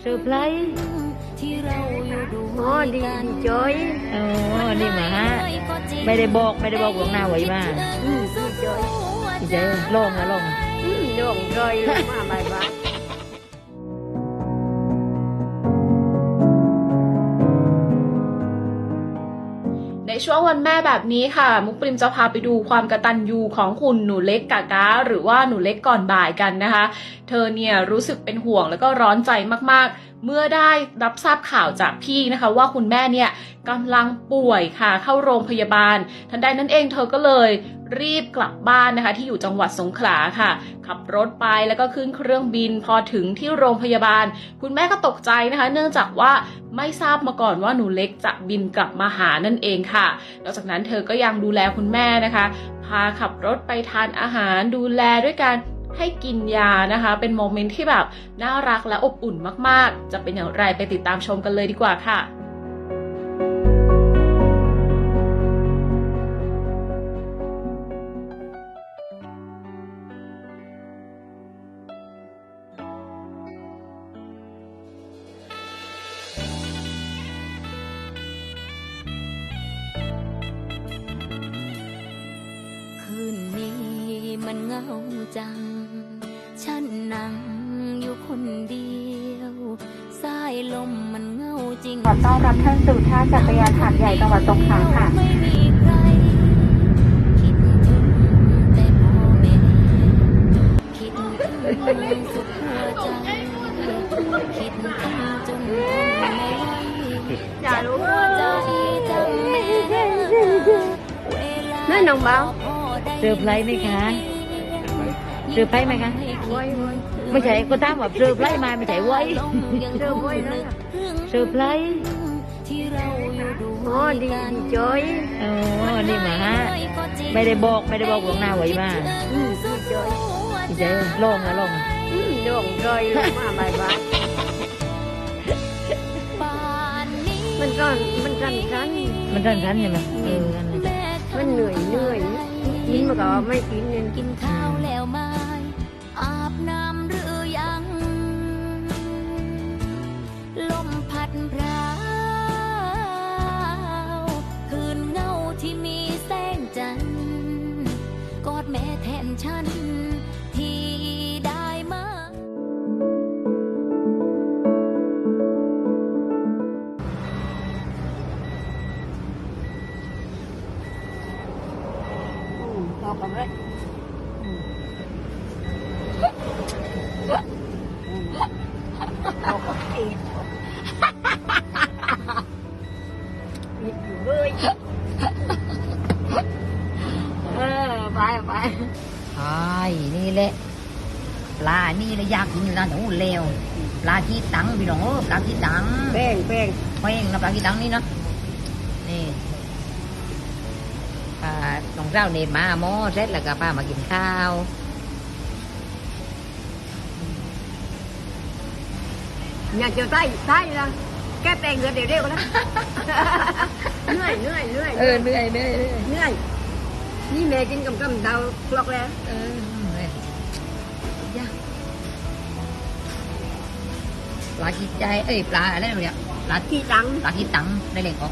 เซอร์ไพรส์ที่เราอยู่ดูอ๋อดีดีจอยอ๋อนี่หมาฮะไม่ได้บอกไม่ได้บอกหลวงหน้าไว้มาอืมดีจอยพี่ใจลองนะลองอืมน้องจอยลงมาบายบาย ในช่วงวันแม่แบบนี้ค่ะ มุกปริมจะพาไปดูความกระตันยูของคุณหนูเล็กกากาหรือว่าหนูเล็กก่อนบ่ายกันนะคะ เธอเนี่ยรู้สึกเป็นห่วงแล้วก็ร้อนใจมากๆ เมื่อได้รับทราบข่าวจากพี่นะคะ ว่าคุณแม่เนี่ยกำลังป่วยค่ะเข้าโรงพยาบาล ทันใดนั้นเองเธอก็เลย รีบกลับบ้านนะคะ ที่อยู่จังหวัดสงขลาค่ะ ขับรถไปแล้วก็ขึ้นเครื่องบินพอถึงที่โรงพยาบาล คุณแม่ก็ตกใจนะคะ เนื่องจากว่าไม่ทราบมาก่อนว่าหนูเล็กจะบินกลับมาหานั่นเองค่ะนอกจากนั้นเธอก็ยังดูแลคุณแม่นะคะ พาขับรถไปทานอาหารดูแลด้วยการให้กินยานะคะ เป็นโมเมนต์ที่แบบน่ารักและอบอุ่นมากๆ จะเป็นอย่างไรไปติดตามชมกันเลยดีกว่าค่ะ คืนนี้มันเหงาจัง ฉันนั่งอยู่คนเดียวสายลมมันเหงาจริงขอต้อนรับท่านสู่ท่าจักรยานหาดใหญ่จังหวัดสงขลาค่ะ ไม่มีใครคิดถึงแต่พ่อแม่คิดถึงสุดหัวใจคิดถึงจนทนไม่ไหวอย่ารู้หัวใจจำแม่เวลานั่นน้องเบาเซอร์ไพรส์ไหมคะเซอร์ไพรส์ไหมคะไว้ไว้ไม่ใช่ก็ตามแบบเซอร์ไพรส์มาไม่ใช่ไว้เจอไว้แล้วล่ะเซอร์ไพรส์ที่เราอยู่ดูอ๋อดีดีจอยอ๋อนี่หมาฮะไม่ได้บอกไม่ได้บอกหลวงหน้าไว้มาอืมดีจอยพี่ใจลองนะลองอืมน้องจอยลงมาบายบายป่านนี้มันก็มันกันกันมันสั้นๆใช่ไหมเออนั่นแหละมันเหนื่อยเหนื่อย ก็ไม่กินเงินกินข้าวแล้วไหมอาบน้ำหรือยัง ลมพัดพราวคืนเงาที่มีแสงจันทร์กอดแม่แทนฉัน อืมเอกับไรอืมเอากับเองมีอยู่เลยเออไปไปใช่นี่แหละปลานี่เลยยากกินอยู่นะแต่โอ้เลวปลาที่ตังพี่น้องเออปลาที่ตังแป้งแป้งแป้งนะปลาที่ตังนี่นะนี่ ปลาน้องเจ้าเนตมาหม้อเสร็จแล้วก็ป้ามากินข้าวอย่าเจอใต้ใต้ละแก้แป้งเดือดเร็วๆนะเหนื่อยเหนื่อยเหนื่อยเออเหนื่อยเหนื่อยเหนื่อยเหนื่อยนี่แม่กินกับกำเดาคลอกแล้วเออเหนื่อยยากปลาขี้ใจเอ้ยปลาอะไรเนี่ยปลาที่ตังปลาขี้ตังได้เลยก็อ